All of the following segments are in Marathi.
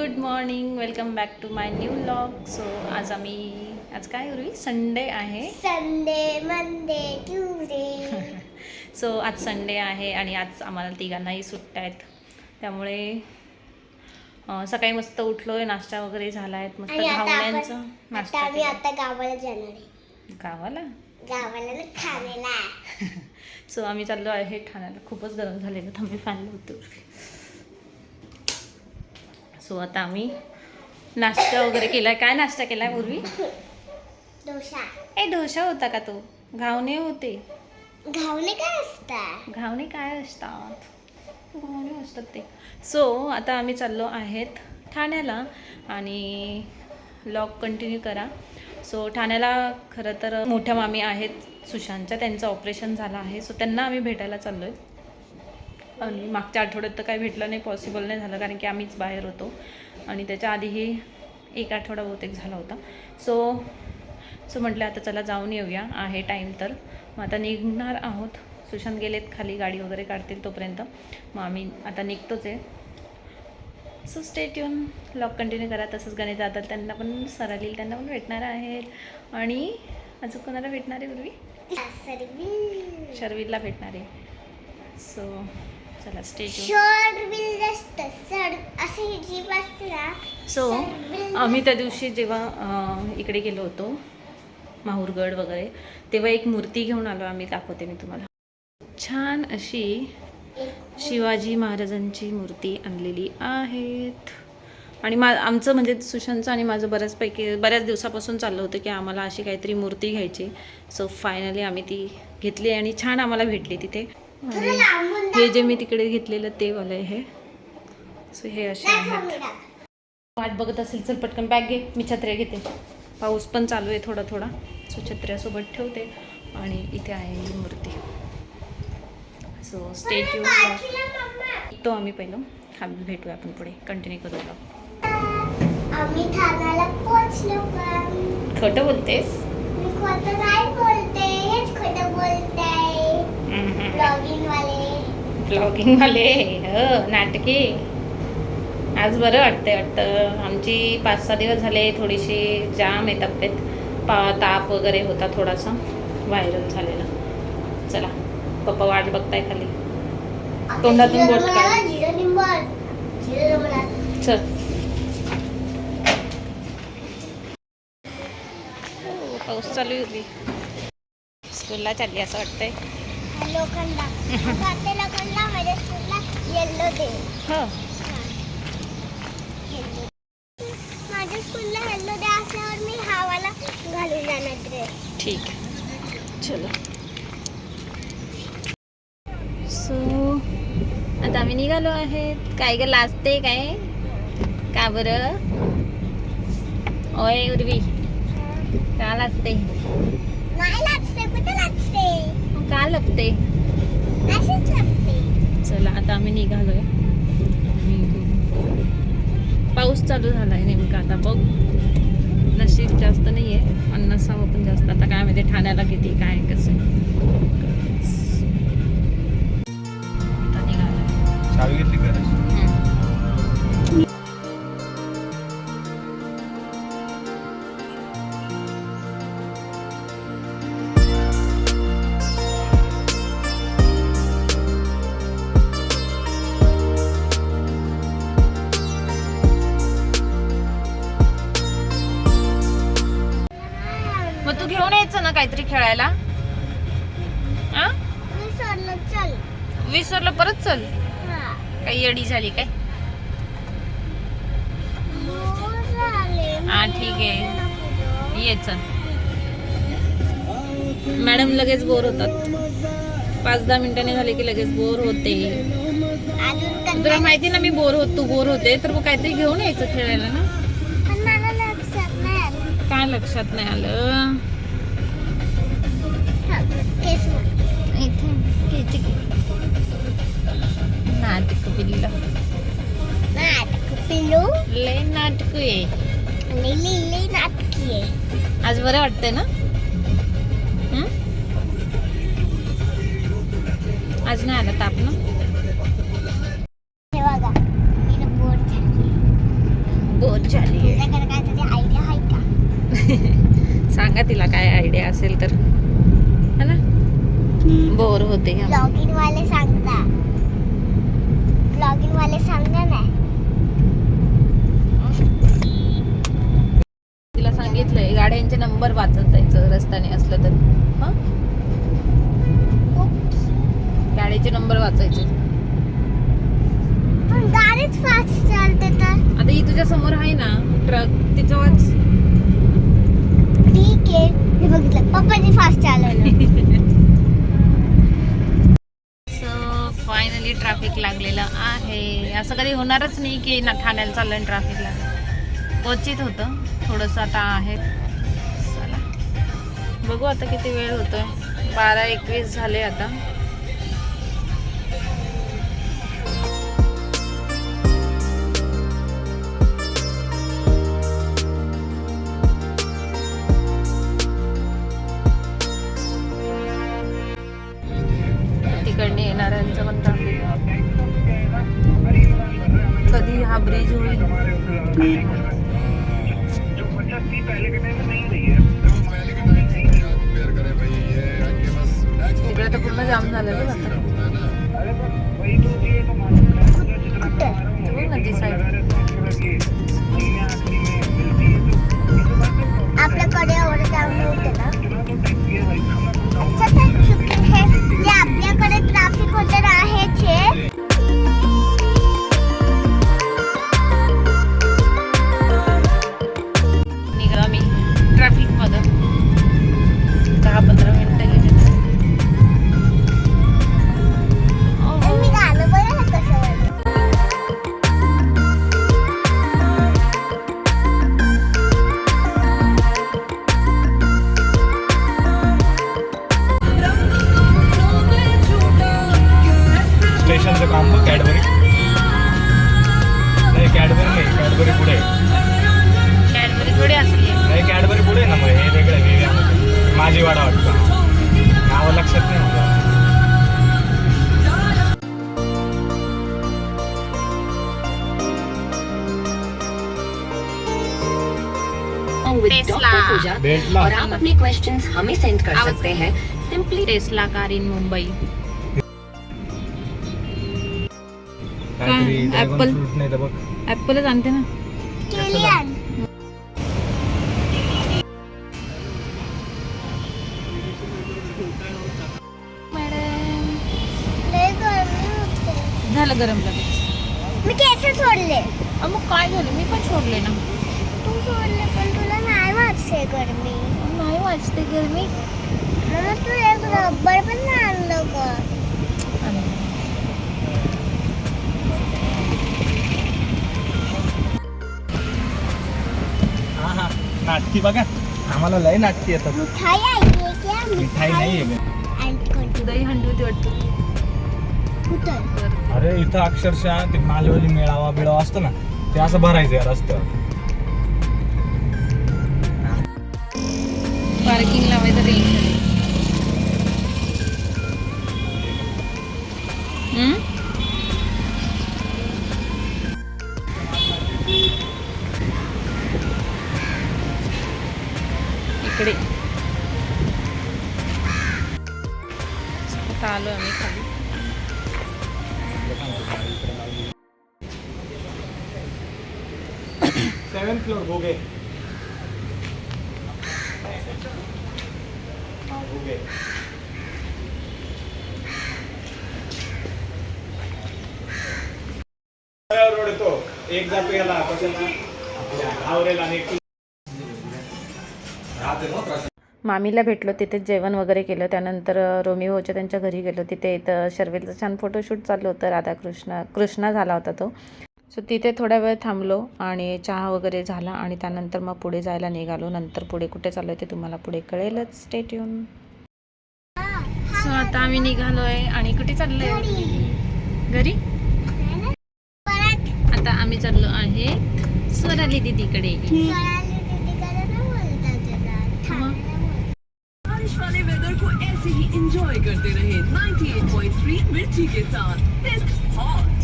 Good morning welcome back to my new blog so आज आम्ही आज काय उर्वी? संडे आहे. संडे मंडे ट्यूजडे सो आज संडे आहे आणि आज आम्हाला तिघांनाही सुट्ट्या आहेत. त्यामुळे सकाळी मस्त उठलो आहे नाश्ता वगैरे झाला आहे मस्त आता नाश्ता आम्ही गावाला जाणार आहे. गावाला? गावाला ठाण्याला सो आम्ही चाललो आहे ठाण्याला. खूपच गरम झालेलं. थांबे फॅन होतो सो आता आम्ही नाश्ता वगैरे केला काय नाश्ता केला पूर्वी? डोसा. ए डोसा होता का तो? घावणे होते. घावणे काय असतात? घावणे काय असतात? घावणे असतात ते. सो आता आम्ही चाललो आहेत ठाण्याला आणि लॉग कंटिन्यू करा. सो ठाण्याला खरं तर मोठ्या मामी आहेत सुशांतच्या. त्यांचं ऑपरेशन झालं आहे. सो त्यांना आम्ही भेटायला चाललो आहे आणि मागच्या आठवड्यात तर काही भेटलं नाही पॉसिबल नाही झालं कारण की आम्हीच बाहेर होतो. आणि त्याच्या आधीही एक आठवडा बहुतेक झाला होता. सो सो म्हटलं आता चला जाऊन येऊया आहे टाईम तर. मग आता निघणार आहोत. सुशांत गेलेत खाली गाडी वगैरे काढतील तोपर्यंत. मग आम्ही आता निघतोच आहे. सो स्टेट येऊन लॉक कंटिन्यू करा तसंच गणित जातात त्यांना पण सरालील त्यांना पण भेटणार आहेत. आणि अजून कोणाला भेटणार आहे पूर्वी शर्वीरला भेटणार आहे. सो चला ना सो आम्ही त्या दिवशी जेव्हा इकडे गेलो होतो माहूरगड वगैरे तेव्हा एक मूर्ती घेऊन आलो आम्ही दाखवते मी तुम्हाला. छान अशी शिवाजी महाराजांची मूर्ती आणलेली आहेत. आणि मा आमचं म्हणजे सुशांतचं आणि माझं बऱ्याचपैकी बऱ्याच दिवसापासून चाललं होतं की आम्हाला अशी काहीतरी मूर्ती घ्यायची. सो फायनली आम्ही ती घेतली आणि छान आम्हाला भेटली तिथे. हे जे मी तिकडे घेतलेलं ते वालं आहे. हे सो हे असे आहेत. वाट बघत असेल चल पटकन बॅग घे. मी छत्र्या घेते. पाऊस पण चालू आहे थोडा थोडा. सो छत्र्यासोबत ठेवते आणि इथे आहे ही मूर्ती सो मम्मा. तो आम्ही पहिलं. हा भेटूया आपण पुढे. कंटिन्यू करूया आम्ही ठाण्याला पोहोचलो खोटं बोलतेस? खोटं नाही बोलते. हेच खोटं बोलते. ब्लॉगिंग वाले. हो नाटकी. आज बरं वाटतंय वाटतं. आमची पाच सहा दिवस झाले थोडीशी जाम आहे तब्येत. पा ताप वगैरे होता थोडासा व्हायरल झालेला. चला पप्पा वाट बघताय खाली. तोंडातून बोट काढ. चल. पाऊस चालू होती स्कूलला चालली असं वाटतंय. लोखंडा. आता लोखंडा माझ्या स्कूलला येल्लो दे. हो. माझ्या स्कूलला येल्लो दे असल्यावर मी हावाला घालून जाणार ड्रेस ठीक आहे. चलो. सो आता आम्ही निघालो आहेत. काय ग लाजते काय? का बरं? ओय उर्वी. का लाजते? नाही लागते कुठे लागते का लागते चला आता आम्ही निघालोय. पाऊस चालू झालाय नेमका आता बघ. नशीब जास्त नाहीये पण नसावं पण जास्त. आता काय माहिती ठाण्याला किती काय कसं. तू घेऊन यायचं ना काहीतरी खेळायला? आ? चल. विसरलं परत चल. हा. काही येडी झाली काय? हा, ठीक आहे. ये चल. मॅडम लगेच बोर होतात. पाच दहा मिनिटांनी झाले की लगेच बोर होते. अजून तुला माहिती ना मी बोर होत तू बोर होते तर मग काहीतरी घेऊन यायचं खेळायला ना? काय लक्षात नाही आलं. नाटक पिल्ल नाटक पिल्लू लय नाटक आहे. लिली लिली नाटकी आहे आज बरं वाटतंय ना? आज नाही आला ताप ना? बघा मी बोर झाली. सांगा तिला काय आयडिया असेल तर. है ना? बोर होते ब्लॉगिंग वाले सांगता. ब्लॉगिंग वाले सांगा ना तिला सांगितलंय गाड्यांचे नंबर वाचत जायचं रस्त्याने असलं तर. गाडीचे नंबर वाचायचे. गाडीच आता ही तुझ्या समोर आहे ना ट्रक तिचं वाच. ठीक आहे. मी बघितलं. पप्पानी फास्ट चालवलं. सो फायनली ट्रॅफिक लागलेलं आहे. असं कधी होणारच नाही की ना ठाण्याला चाललं ट्रॅफिक लागलं क्वचित होतं. थोडंसं आता आहे. चला. बघू आता किती वेळ होतोय. बारा एकवीस झाले आता. इकडने येणाऱ्यांचं पण ट्राफिक कधी हा ब्रिज होईल? तिकडे तर पूर्ण जाम झालं बघ आता. बघ ना ती साईड आपल्याकडे एवढं जाम होते ना. स्टेशनचं काम बघ कॅडबरी नाही कॅडबरी नाही कॅडबरी पुढे. आहे. कॅडबरी थोडी असली. नाही कॅडबरी पुढे ना मग हे वेगळं वेगळ्यामध्ये माझी वाडा वाटतं. नावं लक्षात नाही मला और आप अपने क्वेश्चंस हमें सेंड कर सकते हैं. Simply Tesla car in Mumbai काहीतरी? Dragon Apple? फ्रूट नाही तर बघ ॲपलच आणते ना केलियन. लय गरमी होते. झालं गरम लगेच मी केस सोडले अ, मग काय झालं मी पण सोडले ना तू सोडले पण तुला नाही वाटते गरमी नाही वाजते गरमी तू एक रबर पण नाही आणलं का नाटकी बघा. आम्हाला लय नाटकी येतात. मिठाई आई आहे क्या मिठाई नाही आहे आणि कोणती दही हंडी होती वाटतं. कुठं? अरे इथं अक्षरशः ते मालवणी मेळावा बिळावा असतो ना ते असं भरायचं यार रस्त्यावर. पार्किंग लावायचं टेन्शन आता आलो आम्ही खाली. सेवन फ्लोर भोगे. भोगे. रोड येतो. एक जातो याला कशाला ना आवरेला आणि एक मामीला भेटलो तिथे जेवण वगैरे केलं. त्यानंतर अ, रोमिओच्या त्यांच्या घरी गेलो. तिथे इथं शर्वेलचं छान फोटोशूट चाललं होतं. राधाकृष्ण कृष्णा झाला होता तो. सो तिथे थोडा वेळ थांबलो आणि चहा वगैरे झाला आणि त्यानंतर मग पुढे जायला निघालो. नंतर पुढे कुठे चाललो ते तुम्हाला पुढे कळेलच. स्टेट येऊन सो आता आम्ही निघालो आहे आणि कुठे चाललोय? घरी? परत. आता आम्ही चाललो आहे स्वराली दीदीकडे. करते रहे। 98.3 मिर्ची के साथ। इट्स हॉट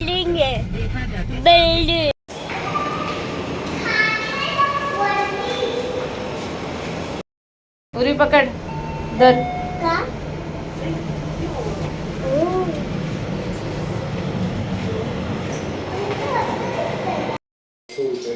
बिल्डिंग बिल्डिंग पूरी पकड। दर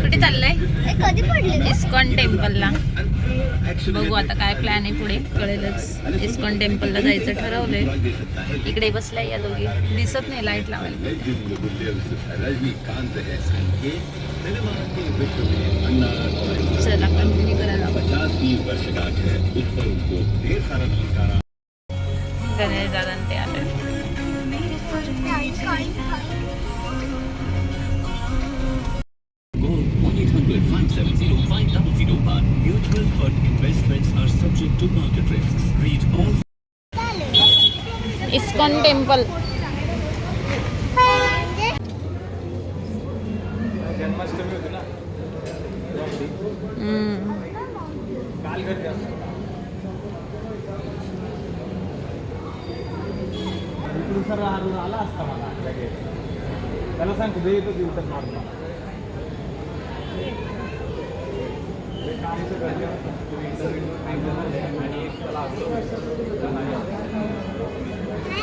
कुठे चाललंय? हे कधी पडले इस्कॉन टेम्पलला. बघू आता काय प्लॅन आहे पुढे. कळेलच. इस्कॉन टेम्पलला जायचं ठरवलंय. इकडे बसल्या या दोघी. दिसत नाही लाइट लावायला. चला कंटिन्यू करायला गणेश दादा ते आले to market risks. Read all ISKCON temple Janmashtami होती ना काल गर्दी असते इकडून सर आला असता मला लगेच त्याला सांग कुठे येतो ती उतर मारून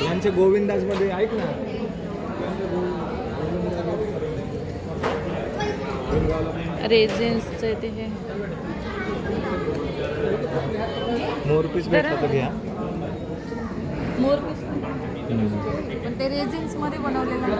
यांचे गोविंदासमध्ये ऐक ना. रेझिन्सचं ते हे. मोरपीस भेटला तर घ्या मोर पण. ते रेझिन्समध्ये बनवलेलं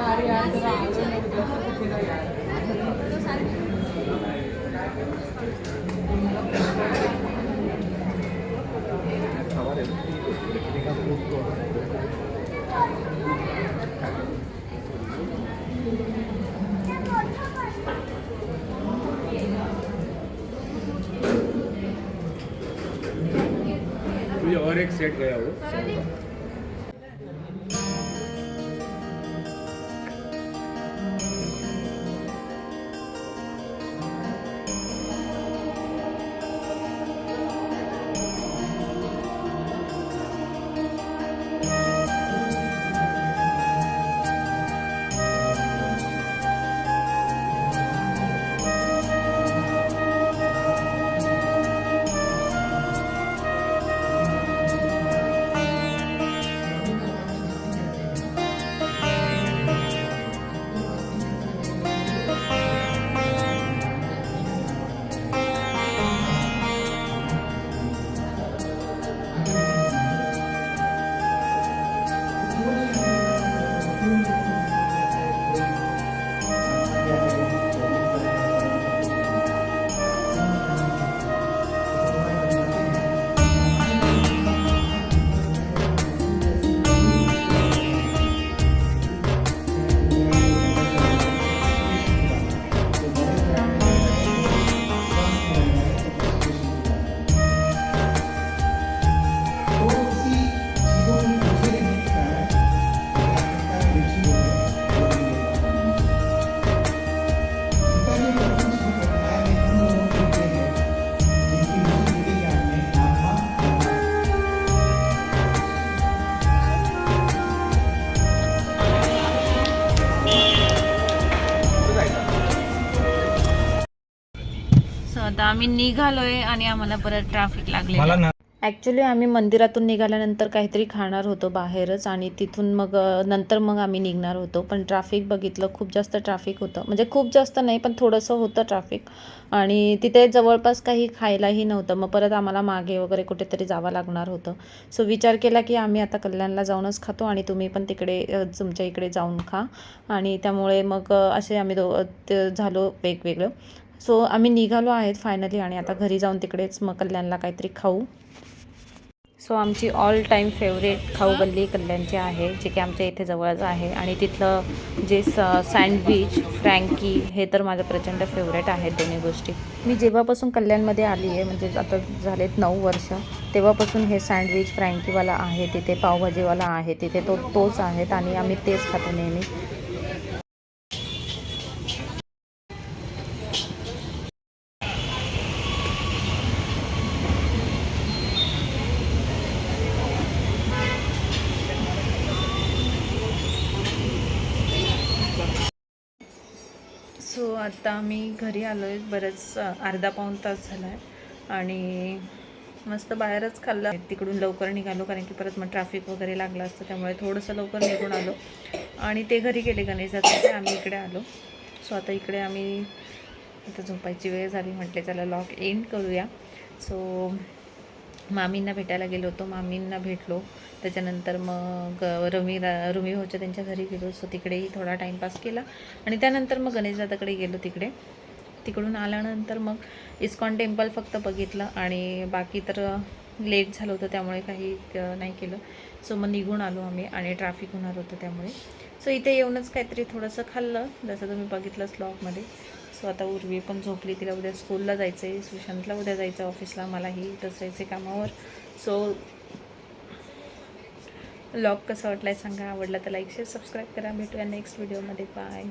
और एक सेट गया वो. आम्ही निघालोय आणि आम्हाला परत ट्रॅफिक लागले ॲक्च्युली आम्ही मंदिरातून निघाल्यानंतर काहीतरी खाणार होतो बाहेरच आणि तिथून मग नंतर मग आम्ही निघणार होतो. पण ट्रॅफिक बघितलं खूप जास्त ट्रॅफिक होतं. म्हणजे खूप जास्त नाही पण थोडंसं होतं ट्रॅफिक आणि तिथे जवळपास काही खायलाही नव्हतं. मग परत आम्हाला मागे वगैरे कुठेतरी जावं लागणार होतं. सो विचार केला की आम्ही आता कल्याणला जाऊनच खातो आणि तुम्ही पण तिकडे तुमच्या इकडे जाऊन खा. आणि त्यामुळे मग असे आम्ही दो ते झालो वेगवेगळं. सो आम्ही निघालो आहेत फायनली आणि आता घरी जाऊन तिकडेच मग कल्याणला काहीतरी खाऊ. सो आमची ऑल टाईम फेवरेट खाऊ गल्ली कल्याणची आहे जे की आमच्या इथे जवळच आहे. आणि तिथलं जे स सँडविच फ्रँकी हे तर माझं प्रचंड फेवरेट आहेत दोन्ही गोष्टी. मी जेव्हापासून कल्याणमध्ये आली आहे म्हणजे आता झालेत नऊ वर्ष तेव्हापासून हे सँडविच फ्रँकीवाला आहे तिथे पावभाजीवाला आहे तिथे तो तोच आहेत आणि आम्ही तेच खातो नेहमी. आत्ता आम्ही घरी आलो आहे बरंच अर्धा पाऊण तास झाला आहे आणि मस्त बाहेरच खाल्लं. तिकडून लवकर निघालो कारण की परत मग ट्रॅफिक वगैरे लागलं असतं त्यामुळे थोडंसं लवकर निघून आलो. आणि ते घरी गेले गणेशाचे आम्ही इकडे आलो. सो आता इकडे आम्ही आता झोपायची वेळ झाली म्हटले चला लॉक एंड करूया. सो मामींना भेटायला गेलो होतो मामींना भेटलो. त्याच्यानंतर मग रमी रुमी होच्या त्यांच्या घरी गेलो सो तिकडेही थोडा टाईमपास केला. आणि त्यानंतर मग गणेशदादाकडे गेलो तिकडे. तिकडून आल्यानंतर मग इस्कॉन टेम्पल फक्त बघितलं आणि बाकी तर लेट झालं होतं त्यामुळे काही नाही केलं. सो मग निघून आलो आम्ही आणि ट्रॅफिक होणार होतं त्यामुळे. सो इथे येऊनच काहीतरी थोडंसं खाल्लं. जसं तुम्ही बघितलं स्लॉगमध्ये सो आता उर्वी पण झोपली तिला उद्या स्कूलला जायचं आहे सुशांतला उद्या जायचं ऑफिसला मलाही इथंच जायचं आहे कामावर. सो लॉग कसा वाटला आहे सांगा आवडला तर लाईक शेअर सबस्क्राईब करा. भेटूया नेक्स्ट व्हिडिओमध्ये बाय